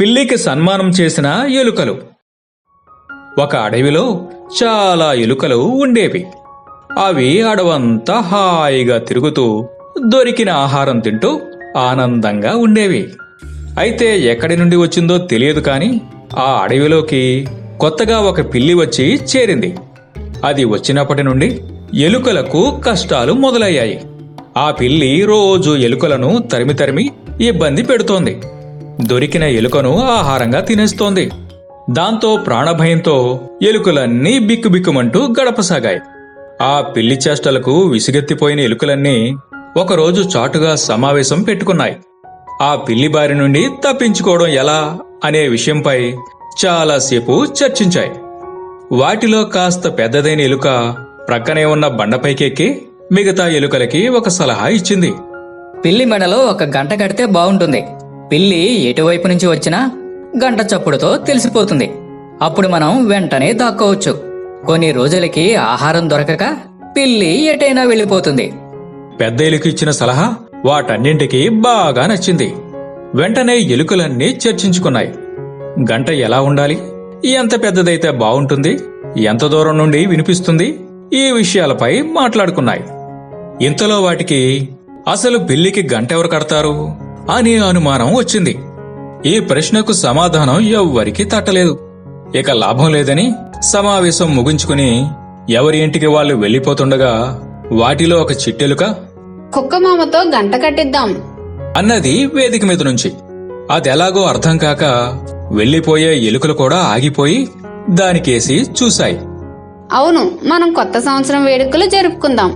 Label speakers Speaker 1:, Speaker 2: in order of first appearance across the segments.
Speaker 1: పిల్లికి సన్మానం చేసిన ఎలుకలు. ఒక అడవిలో చాలా ఎలుకలు ఉండేవి. అవి అడవంతా హాయిగా తిరుగుతూ దొరికిన ఆహారం తింటూ ఆనందంగా ఉండేవి. అయితే ఎక్కడి నుండి వచ్చిందో తెలియదు కాని ఆ అడవిలోకి కొత్తగా ఒక పిల్లి వచ్చి చేరింది. అది వచ్చినప్పటి నుండి ఎలుకలకు కష్టాలు మొదలయ్యాయి. ఆ పిల్లి రోజు ఎలుకలను తరిమి తరిమి ఇబ్బంది పెడుతోంది. దొరికిన ఎలుకను ఆహారంగా తినేస్తోంది. దాంతో ప్రాణభయంతో ఎలుకలన్నీ బిక్కుబిక్కుమంటూ గడపసాగాయి. ఆ పిల్లి చేష్టలకు విసిగెత్తిపోయిన ఎలుకలన్నీ ఒకరోజు చాటుగా సమావేశం పెట్టుకున్నాయి. ఆ పిల్లి బారి నుండి తప్పించుకోవడం ఎలా అనే విషయంపై చాలాసేపు చర్చించాయి. వాటిలో కాస్త పెద్దదైన ఎలుక ప్రక్కనే ఉన్న బండపైకెక్కి మిగతా ఎలుకలకి ఒక సలహా ఇచ్చింది.
Speaker 2: పిల్లి మెడలో ఒక గంట కడితే బాగుంటుంది. పిల్లి ఎటువైపు నుంచి వచ్చినా గంట చప్పుడుతో తెలిసిపోతుంది. అప్పుడు మనం వెంటనే దాక్కోవచ్చు. కొన్ని రోజులకి ఆహారం దొరకక పిల్లి ఎటైనా వెళ్ళిపోతుంది.
Speaker 1: పెద్ద ఎలుక ఇచ్చిన సలహా వాటన్నింటికీ బాగా నచ్చింది. వెంటనే ఎలుకలన్నీ చర్చించుకున్నాయి. గంట ఎలా ఉండాలి? ఎంత పెద్దదైతే బావుంటుంది? ఎంత దూరం నుండి వినిపిస్తుంది? ఈ విషయాలపై మాట్లాడుకున్నాయి. ఇంతలో వాటికి అసలు పిల్లికి గంట ఎవరు కడతారు? అనే అనుమానం వచ్చింది. ఈ ప్రశ్నకు సమాధానం ఎవ్వరికీ తట్టలేదు. ఇక లాభం లేదని సమావేశం ముగించుకుని ఎవరి ఇంటికి వాళ్ళు వెళ్ళిపోతుండగా వాటిలో ఒక చిట్టెలుక
Speaker 3: కుక్క మామతో గంట కట్టిద్దాం.
Speaker 1: అన్నది వేదిక మీద నుంచి. అదెలాగో అర్థం కాక వెళ్ళిపోయే ఎలుకలు కూడా ఆగిపోయి దానికేసి చూశాయి.
Speaker 3: అవును మనం కొత్త సంవత్సరం వేడుకలు జరుపుకుందాం.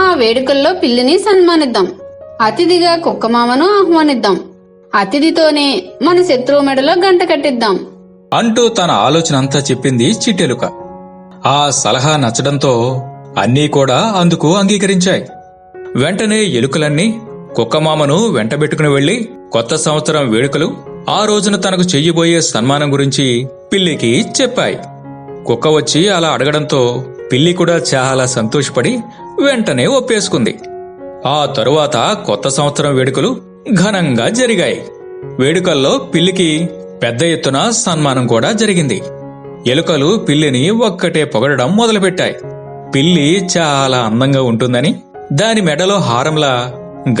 Speaker 3: ఆ వేడుకల్లో పిల్లిని సన్మానిద్దాం. అతిథిగా కుక్క మామను ఆహ్వానిద్దాం. అతిథితోనే మన శత్రువు మెడలో గంట కట్టిద్దాం.
Speaker 1: అంటూ తన ఆలోచన అంతా చెప్పింది చిట్టెలుక. ఆ సలహా నచ్చడంతో అన్నీ కూడా అందుకు అంగీకరించాయి. వెంటనే ఎలుకలన్నీ కుక్కమామను వెంటబెట్టుకుని వెళ్ళి కొత్త సంవత్సరం వేడుకలు ఆ రోజున తనకు చెయ్యబోయే సన్మానం గురించి పిల్లికి చెప్పాయి. కుక్క వచ్చి అలా అడగడంతో పిల్లి కూడా చాలా సంతోషపడి వెంటనే ఒప్పేసుకుంది. ఆ తరువాత కొత్త సంవత్సరం వేడుకలు ఘనంగా జరిగాయి. వేడుకల్లో పిల్లికి పెద్ద ఎత్తున సన్మానం కూడా జరిగింది. ఎలుకలు పిల్లిని ఒక్కటే పొగడడం మొదలుపెట్టాయి. పిల్లి చాలా అందంగా ఉంటుందని దాని మెడలో హారంలా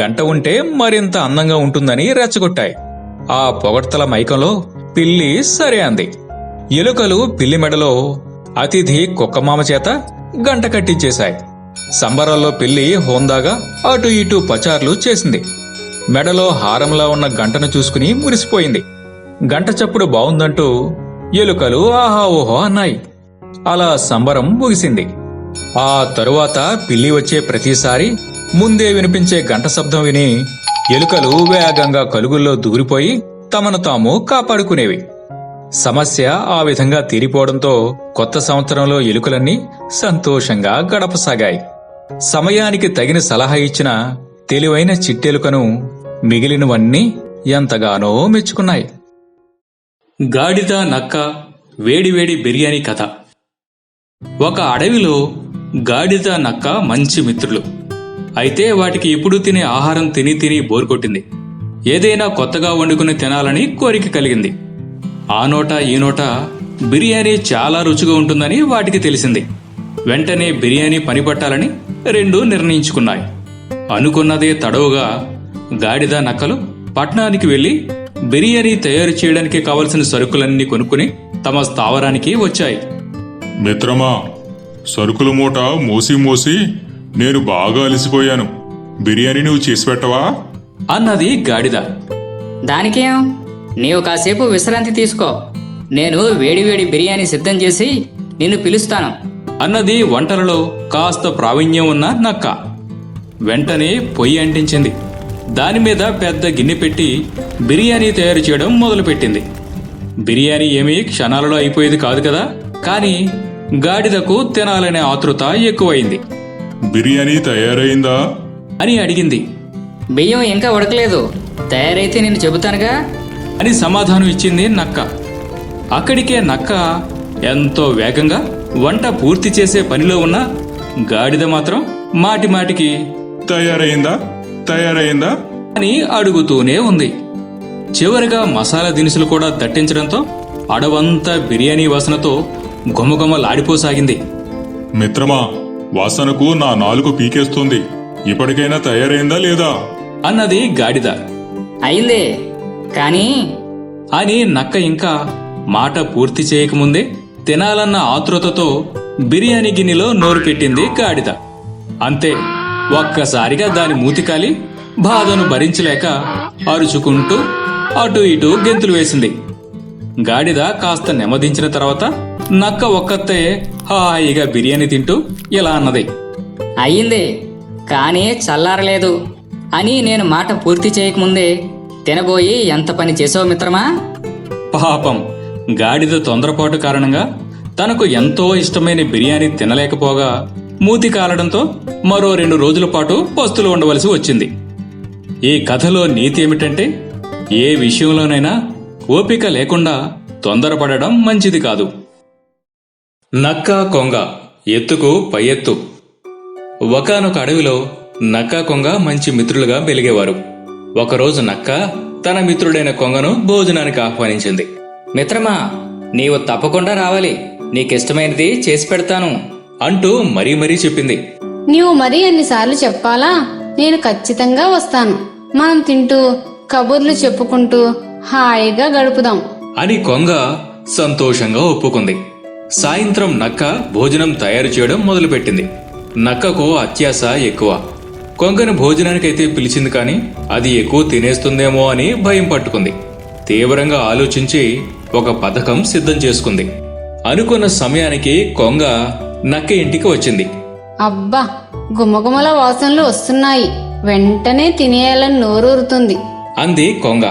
Speaker 1: గంట ఉంటే మరింత అందంగా ఉంటుందని రెచ్చగొట్టాయి. ఆ పొగడ్తల మైకంలో పిల్లి సరే అంది. ఎలుకలు పిల్లి మెడలో అతిథి కుక్కమామ చేత గంట కట్టించేశాయి. సంబరాల్లో పెళ్ళి హోందాగా అటు ఇటు పచార్లు చేసింది. మెడలో హారంలా ఉన్న గంటను చూసుకుని మురిసిపోయింది. గంట చప్పుడు బావుందంటూ ఎలుకలు ఆహా ఓహో అన్నాయి. అలా సంబరం ముగిసింది. ఆ తరువాత పిల్లి వచ్చే ప్రతిసారి ముందే వినిపించే గంట శబ్దం విని ఎలుకలు వేగంగా కలుగుల్లో దూరిపోయి తమను తాము కాపాడుకునేవి. సమస్య ఆ విధంగా తీరిపోవడంతో కొత్త సంవత్సరంలో ఎలుకలన్నీ సంతోషంగా గడపసాగాయి. సమయానికి తగిన సలహా ఇచ్చిన తెలివైన చిట్టెలుకను మిగిలినవన్నీ ఎంతగానో మెచ్చుకున్నాయి. గాడిద నక్క వేడివేడి బిర్యానీ కథ. ఒక అడవిలో గాడిద నక్క మంచి మిత్రులు. అయితే వాటికి ఇప్పుడు తినే ఆహారం తిని తిని బోర్ కొట్టింది. ఏదైనా కొత్తగా వండుకుని తినాలని కోరిక కలిగింది. ఆ నోట ఈ నోట బిర్యానీ చాలా రుచిగా ఉంటుందని వాటికి తెలిసింది. వెంటనే బిర్యానీ పని పట్టాలని రెండు నిర్ణయించుకున్నాయి. అనుకున్నదే తడవుగా గాడిద నక్కలు పట్నానికి వెళ్ళి బిర్యానీ తయారు చేయడానికి కావలసిన సరుకులన్నీ కొనుక్కుని తమ స్థావరానికి వచ్చాయి.
Speaker 4: మిత్రమా సరుకుల మూట మోసి మోసి నేను బాగా అలసిపోయాను. బిర్యానీ నువ్వు చేసి పెట్టవా?
Speaker 1: అన్నది గాడిద.
Speaker 2: దానికేం? నీవు కాసేపు విశ్రాంతి తీసుకో. నేను వేడివేడి బిర్యానీ సిద్ధం చేసి నిన్ను పిలుస్తాను.
Speaker 1: అన్నది వంటలలో కాస్త ప్రావీణ్యం ఉన్న నక్క. వెంటనే పొయ్యి అంటించింది. దాని మీద పెద్ద గిన్నె పెట్టి బిర్యానీ తయారు చేయడం మొదలుపెట్టింది. బిర్యానీ ఏమీ క్షణాలలో అయిపోయేది కాదు కదా కానీ గాడిదకు తినాలనే ఆతృత ఎక్కువైంది.
Speaker 4: బిర్యానీ తయారైందా?
Speaker 1: అని అడిగింది.
Speaker 2: బియ్యం ఇంకా ఉడకలేదు. తయారైతే నేను చెబుతానుగా?
Speaker 1: అని సమాధానం ఇచ్చింది నక్క. అక్కడికే నక్క ఎంతో వేగంగా వంట పూర్తి చేసే పనిలో ఉన్న గాడిద మాత్రం మాటి మాటికి
Speaker 4: తయారైందా? తయారైందా?
Speaker 1: అని అడుగుతూనే ఉంది. చివరిగా మసాలా దినుసులు కూడా దట్టించడంతో అడవంతా బిర్యానీ వాసనతో గుమగుమలాడిపోసాగింది
Speaker 4: మిత్రమా వాసనకు నా నాలుగు పీకేస్తుంది. ఇప్పటికైనా తయారైందా లేదా?
Speaker 1: అన్నది గాడిద.
Speaker 2: అయింది. కానీ
Speaker 1: అని నక్క ఇంకా మాట పూర్తి చేయకముందే తినాలన్న ఆతృతతో బిర్యానీ గిన్నెలో నోరు పెట్టింది గాడిద. అంతే ఒక్కసారిగా దాని మూతికాలి బాధను భరించలేక అరుచుకుంటూ అటు ఇటు గెంతులు వేసింది. గాడిద కాస్త నెమ్మదించిన తర్వాత నక్క ఒక్కతే హాయిగా బిర్యానీ తింటూ ఇలా అన్నది.
Speaker 2: అయ్యింది కానీ చల్లారలేదు అని నేను మాట పూర్తి చేయకముందే తినబోయి ఎంత పని చేసావు మిత్రమా?
Speaker 1: పాపం. గాడిద తొందరపాటు కారణంగా తనకు ఎంతో ఇష్టమైన బిర్యానీ తినలేకపోగా మూతి కాలడంతో మరో రెండు రోజుల పాటు పస్తులు ఉండవలసి వచ్చింది. ఈ కథలో నీతి ఏమిటంటే ఏ విషయంలోనైనా ఓపిక లేకుండా తొందరపడడం మంచిది కాదు. నక్క కొంగ ఎత్తుకు పై ఎత్తు. ఒకనొక అడవిలో నక్క కొంగ మంచి మిత్రులుగా వెలిగేవారు ఒకరోజు నక్క తన మిత్రుడైన కొంగను భోజనానికి ఆహ్వానించింది.
Speaker 2: మిత్రమా నీవు తప్పకుండా రావాలి. నీకిష్టమైనది చేసి పెడతాను
Speaker 1: అంటూ మరీ మరీ చెప్పింది.
Speaker 3: నీవు మరీ ఎన్నిసార్లు చెప్పాలా? నేను ఖచ్చితంగా వస్తాను. మనం తింటూ కబుర్లు చెప్పుకుంటూ హాయిగా గడుపుదాం.
Speaker 1: అని కొంగ సంతోషంగా ఒప్పుకుంది. సాయంత్రం నక్క భోజనం తయారు చేయడం మొదలుపెట్టింది. నక్కకు అత్యాస ఎక్కువ. కొంగను భోజనానికైతే పిలిచింది కానీ అది ఎక్కువ తినేస్తుందేమో అని భయం పట్టుకుంది. తీవ్రంగా ఆలోచించి ఒక పథకం సిద్ధం చేసుకుంది. అనుకున్న సమయానికి కొంగ నక్క ఇంటికి వచ్చింది.
Speaker 3: అబ్బా గుమగుమల వాసనలు వస్తున్నాయి. వెంటనే తినేయాలని నోరూరుతుంది.
Speaker 1: అంది కొంగ.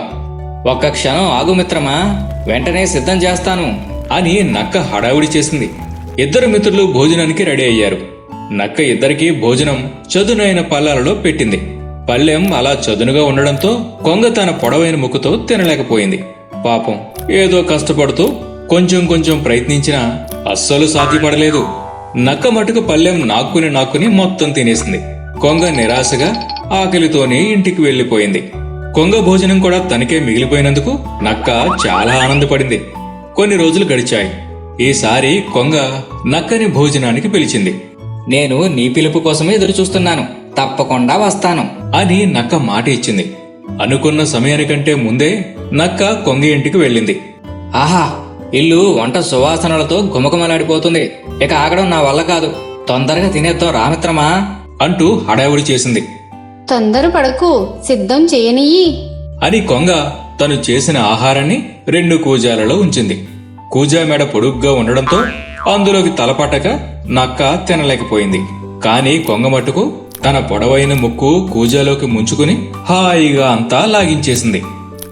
Speaker 2: ఒక్క క్షణం ఆగు మిత్రమా వెంటనే సిద్ధం చేస్తాను
Speaker 1: అని నక్క హడావుడి చేసింది. ఇద్దరు మిత్రులు భోజనానికి రెడీ అయ్యారు. నక్క ఇద్దరికీ భోజనం చదునైన పళ్ళాలలో పెట్టింది. పళ్ళెం అలా చదునుగా ఉండడంతో కొంగ తన పొడవైన ముక్కుతో తినలేకపోయింది. పాపం ఏదో కష్టపడుతూ కొంచెం కొంచెం ప్రయత్నించినా అస్సలు సాధ్యపడలేదు. నక్క మటుకు పళ్ళెం నాక్కుని నాక్కుని మొత్తం తినేసింది. కొంగ నిరాశగా ఆకలితోనే ఇంటికి వెళ్ళిపోయింది కొంగ భోజనం కూడా తనకే మిగిలిపోయినందుకు నక్క చాలా ఆనందపడింది. కొన్ని రోజులు గడిచాయి. ఈసారి కొంగ నక్కని భోజనానికి పిలిచింది.
Speaker 2: నేను నీ పిలుపు కోసమే ఎదురు చూస్తున్నాను తప్పకుండా వస్తాను.
Speaker 1: అని నక్క మాట ఇచ్చింది. అనుకున్న సమయానికంటే ముందే నక్క కొంగ ఇంటికి వెళ్ళింది.
Speaker 2: ఆహా ఇల్లు వంట సువాసనలతో గుమగుమలాడిపోతుంది ఇక ఆగడం నా వల్ల కాదు. తొందరగా తినేద్దాం రామిత్రమా
Speaker 1: అంటూ హడావుడి చేసింది.
Speaker 3: తొందర పడకు సిద్ధం చేయనియ్యి.
Speaker 1: అని కొంగ తను చేసిన ఆహారాన్ని రెండు కూజాలలో ఉంచింది. కూజా మెడ పొడుగ్గా ఉండడంతో అందులోకి తలపట్టక నక్క తినలేకపోయింది. కానీ కొంగ మట్టుకు తన పొడవైన ముక్కు కూజాలోకి ముంచుకుని హాయిగా అంతా లాగించేసింది.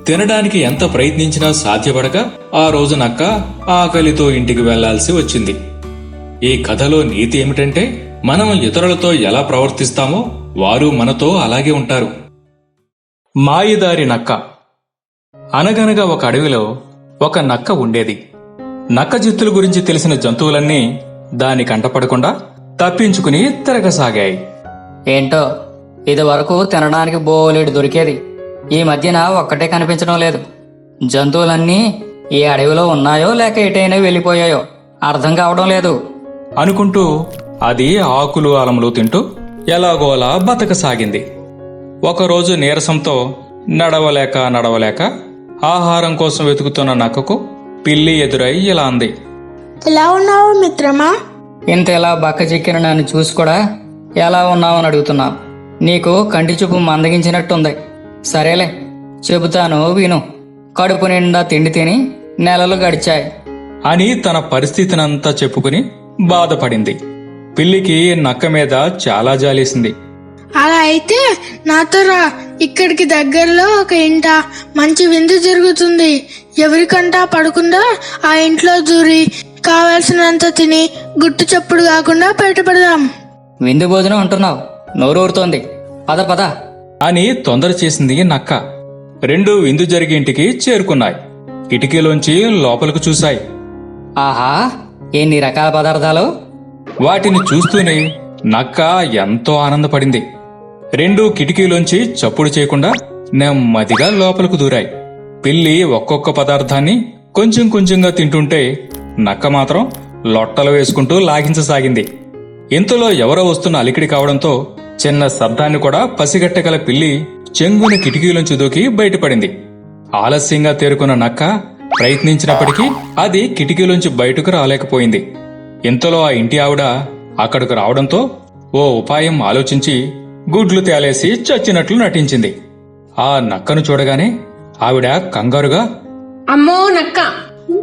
Speaker 1: తినడానికి ఎంత ప్రయత్నించినా సాధ్యపడక ఆ రోజు నక్క ఆకలితో ఇంటికి వెళ్ళాల్సి వచ్చింది. ఈ కథలో నీతి ఏమిటంటే మనం ఇతరులతో ఎలా ప్రవర్తిస్తామో వారు మనతో అలాగే ఉంటారు. మాయిదారి నక్క. అనగనగా ఒక అడవిలో ఒక నక్క ఉండేది. నక్క జిత్తుల గురించి తెలిసిన జంతువులన్నీ దాని కంటపడకుండా తప్పించుకుని తిరగసాగాయి.
Speaker 2: ఏంటో? ఇది వరకు తినడానికి బోలెడు దొరికేది. ఈ మధ్యన ఒక్కటే కనిపించడం లేదు. జంతువులన్నీ ఈ అడవిలో ఉన్నాయో లేక ఎటైనా వెళ్ళిపోయాయో అర్థం కావడం లేదు.
Speaker 1: అనుకుంటూ అది ఆకులు అలములు తింటూ ఎలాగోలా బతకసాగింది. ఒకరోజు నీరసంతో నడవలేక నడవలేక ఆహారం కోసం వెతుకుతున్న నక్కకు పిల్లి ఎదురై ఇలా అంది.
Speaker 5: ఎలా ఉన్నావు మిత్రమా?
Speaker 2: ఇంత ఇలా బక్క చిక్కిన నన్ను చూసి కూడా ఎలా ఉన్నావని అడుగుతున్నావు నీకు కంటి చూపు మందగించినట్టుంది. సరేలే చెబుతాను విను. కడుపు నిండా తిండి తిని నెలలు గడిచాయి.
Speaker 1: అని తన పరిస్థితినంతా చెప్పుకుని బాధపడింది. పిల్లికి నక్క మీద చాలా జాలేసింది.
Speaker 5: అలా అయితే నాతో రా. ఇక్కడికి దగ్గరలో ఒక ఇంట. మంచి విందు జరుగుతుంది. ఎవరికంటా పడకుండా ఆ ఇంట్లో దూరి కావలసినంత తిని గుట్టు చప్పుడు కాకుండా బయటపడదాం.
Speaker 2: విందు భోజనం అంటున్నావు. నోరూరుతోంది పద పద.
Speaker 1: అని తొందర చేసింది నక్క. రెండు విందు జరిగే ఇంటికి చేరుకున్నాయి. కిటికీలోంచి లోపలకు చూశాయి.
Speaker 2: ఆహా ఎన్ని రకాల పదార్థాలు?
Speaker 1: వాటిని చూస్తూనే నక్క ఎంతో ఆనందపడింది. రెండు కిటికీలోంచి చప్పుడు చేయకుండా నెమ్మదిగా లోపలకు దూరాయి. పిల్లి ఒక్కొక్క పదార్థాన్ని కొంచెం కొంచెంగా తింటుంటే నక్క మాత్రం లొట్టలు వేసుకుంటూ లాగించసాగింది. ఇంతలో ఎవరో వస్తున్న అలికిడి కావడంతో చిన్న శబ్దాన్ని కూడా పసిగట్టగల పిల్లి చెంగున కిటికీలోంచి దూకి బయటపడింది. ఆలస్యంగా తేరుకున్న నక్క ప్రయత్నించినప్పటికీ అది కిటికీలోంచి బయటకు రాలేకపోయింది. ఇంతలో ఆ ఇంటి ఆవిడ అక్కడకు రావడంతో ఓ ఉపాయం ఆలోచించి గుడ్లు తేలేసి చచ్చినట్లు నటించింది. ఆ నక్కను చూడగానే ఆవిడ కంగారుగా
Speaker 3: అమ్మో నక్క!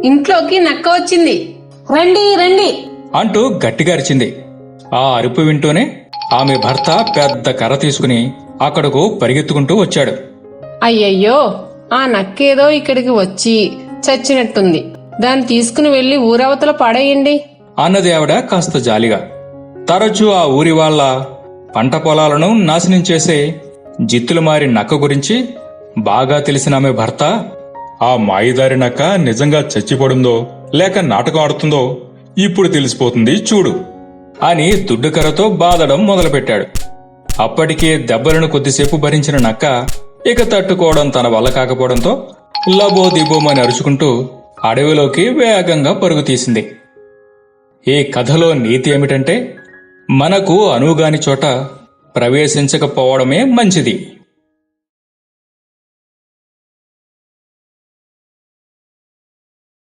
Speaker 3: ఇంట్లోకి నక్క వచ్చింది. రండి రండి.
Speaker 1: అంటూ గట్టిగా అరిచింది. ఆ అరుపు వింటూనే ఆమె భర్త పెద్ద కర్ర తీసుకుని అక్కడకు పరిగెత్తుకుంటూ వచ్చాడు.
Speaker 3: అయ్యయ్యో ఆ నక్కేదో ఇక్కడికి వచ్చి చచ్చినట్టుంది. దాన్ని తీసుకుని వెళ్ళి ఊరవతల పడేయండి.
Speaker 1: అన్నది ఆవిడ కాస్త జాలిగా. తరచూ ఆ ఊరి వాళ్ళ పంట పొలాలను నాశనం చేసే జిత్తులు మారి నక్క గురించి బాగా తెలిసిన ఆమె భర్త
Speaker 4: ఆ మాయదారి నక్క నిజంగా చచ్చిపడుందో లేక నాటకం ఆడుతుందో ఇప్పుడు తెలిసిపోతుంది చూడు
Speaker 1: అని దుడ్డుకర్రతో బాధడం మొదలుపెట్టాడు. అప్పటికే దెబ్బలను కొద్దిసేపు భరించిన నక్క ఇక తట్టుకోవడం తన వల్ల కాకపోవడంతో లబో దిబోమని అరుచుకుంటూ అడవిలోకి వేగంగా పరుగు తీసింది. ఈ కథలో నీతి ఏమిటంటే మనకు అనువుగాని చోట ప్రవేశించకపోవడమే మంచిది.